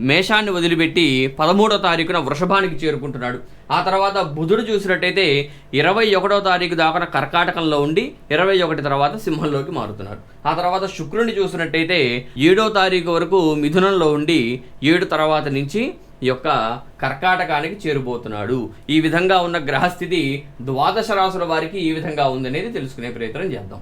మేషాన్ని వదిలిపెట్టి పదమూడో తారీఖున వృషభానికి చేరుకుంటున్నాడు. ఆ తర్వాత బుధుడు చూసినట్టయితే ఇరవై ఒకటో తారీఖు దాకా కర్కాటకంలో ఉండి ఇరవై ఒకటి తర్వాత సింహంలోకి మారుతున్నాడు. ఆ తర్వాత శుక్రుని చూసినట్టయితే ఏడో తారీఖు వరకు మిథునంలో ఉండి ఏడు తర్వాత నుంచి ఈ యొక్క కర్కాటకానికి చేరుబోతున్నాడు. ఈ విధంగా ఉన్న గ్రహస్థితి ద్వాదశ రాశుల వారికి ఈ విధంగా ఉందనేది తెలుసుకునే ప్రయత్నం చేద్దాం.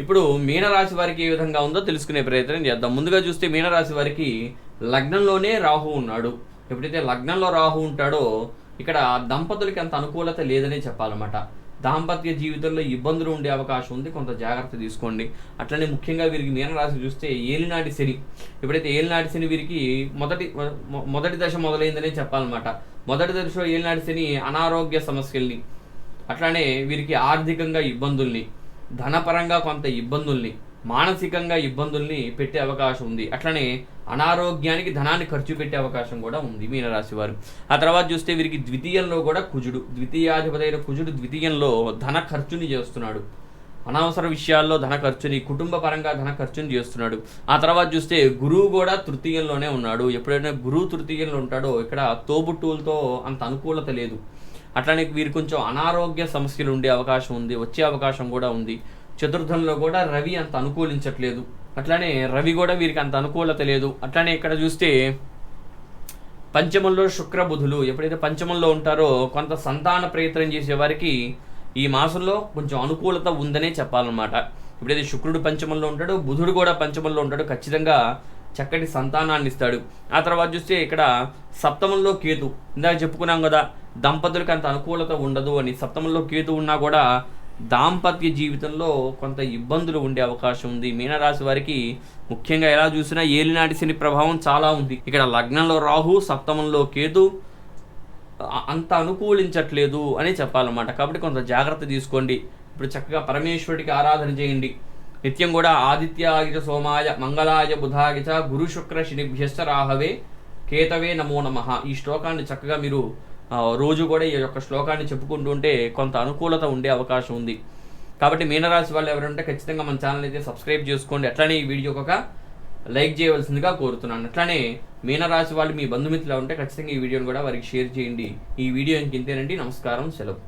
ఇప్పుడు మీనరాశి వారికి ఏ విధంగా ఉందో తెలుసుకునే ప్రయత్నం చేద్దాం. ముందుగా చూస్తే మీనరాశి వారికి లగ్నంలోనే రాహు ఉన్నాడు. ఎప్పుడైతే లగ్నంలో రాహు ఉంటాడో ఇక్కడ దంపతులకి అంత అనుకూలత లేదనే చెప్పాలన్నమాట. దాంపత్య జీవితంలో ఇబ్బందులు ఉండే అవకాశం ఉంది. కొంత జాగ్రత్త తీసుకోండి. అట్లనే ముఖ్యంగా వీరికి మీనరాశి చూస్తే ఏలినాటి శని. ఎప్పుడైతే ఏలినాటి శని వీరికి మొదటి మొదటి దశ మొదలైందనే చెప్పాలన్నమాట. మొదటి దశలో ఏలినాటి శని అనారోగ్య సమస్యల్ని అట్లానే వీరికి ఆర్థికంగా ఇబ్బందుల్ని ధనపరంగా కొంత ఇబ్బందుల్ని మానసికంగా ఇబ్బందుల్ని పెట్టే అవకాశం ఉంది. అట్లనే అనారోగ్యానికి ధనాన్ని ఖర్చు పెట్టే అవకాశం కూడా ఉంది మీనరాశి వారు. ఆ తర్వాత చూస్తే వీరికి ద్వితీయంలో కూడా కుజుడు ద్వితీయాధిపతి అయిన కుజుడు ద్వితీయంలో ధన ఖర్చుని చేస్తున్నాడు. అనవసర విషయాల్లో ధన ఖర్చుని కుటుంబ పరంగా ధన ఖర్చుని చేస్తున్నాడు. ఆ తర్వాత చూస్తే గురువు కూడా తృతీయంలోనే ఉన్నాడు. ఎప్పుడైనా గురువు తృతీయంలో ఉంటాడో ఇక్కడ తోబుట్టువులతో అంత అనుకూలత లేదు. అట్లానే వీరు కొంచెం అనారోగ్య సమస్యలు ఉండే అవకాశం ఉంది వచ్చే అవకాశం కూడా ఉంది. చతుర్థంలో కూడా రవి అంత అనుకూలించట్లేదు. అట్లానే రవి కూడా వీరికి అంత అనుకూలత లేదు. అట్లానే ఇక్కడ చూస్తే పంచమంలో శుక్ర బుధులు ఎప్పుడైతే పంచమంలో ఉంటారో కొంత సంతాన ప్రయత్నం చేసే వారికి ఈ మాసంలో కొంచెం అనుకూలత ఉందనే చెప్పాలన్నమాట. ఎప్పుడైతే శుక్రుడు పంచమంలో ఉంటాడో బుధుడు కూడా పంచమంలో ఉంటాడో ఖచ్చితంగా చక్కటి సంతానాన్ని ఇస్తాడు. ఆ తర్వాత చూస్తే ఇక్కడ సప్తమంలో కేతు. ఇందాక చెప్పుకున్నాం కదా దంపతులకు అంత అనుకూలత ఉండదు అని. సప్తమంలో కేతు ఉన్నా కూడా దాంపత్య జీవితంలో కొంత ఇబ్బందులు ఉండే అవకాశం ఉంది. మీనరాశి వారికి ముఖ్యంగా ఎలా చూసినా ఏలినాటి శని ప్రభావం చాలా ఉంది. ఇక్కడ లగ్నంలో రాహు సప్తమంలో కేతు అంత అనుకూలించట్లేదు అని చెప్పాలన్నమాట. కాబట్టి కొంత జాగ్రత్త తీసుకోండి. ఇప్పుడు చక్కగా పరమేశ్వరుడికి ఆరాధన చేయండి. నిత్యం కూడా ఆదిత్యాయ సోమాయ మంగళాయ బుధాగిత గురు శుక్ర శనిభ్యశ్చ రాహవే కేతవే నమో నమః. ఈ శ్లోకాన్ని చక్కగా మీరు రోజు కూడా ఈ యొక్క శ్లోకాన్ని చెప్పుకుంటూ ఉంటే కొంత అనుకూలత ఉండే అవకాశం ఉంది. కాబట్టి మీనరాశి వాళ్ళు ఎవరంటే ఖచ్చితంగా మన ఛానల్ అయితే సబ్స్క్రైబ్ చేసుకోండి. అట్లానే ఈ వీడియోకి ఒక లైక్ చేయవలసిందిగా కోరుతున్నాను. అట్లనే మీనరాశి వాళ్ళు మీ బంధుమిత్రులు ఉంటే ఖచ్చితంగా ఈ వీడియోని కూడా వారికి షేర్ చేయండి. ఈ వీడియో ఇంక ఇంతేనండి నమస్కారం. సెలవు.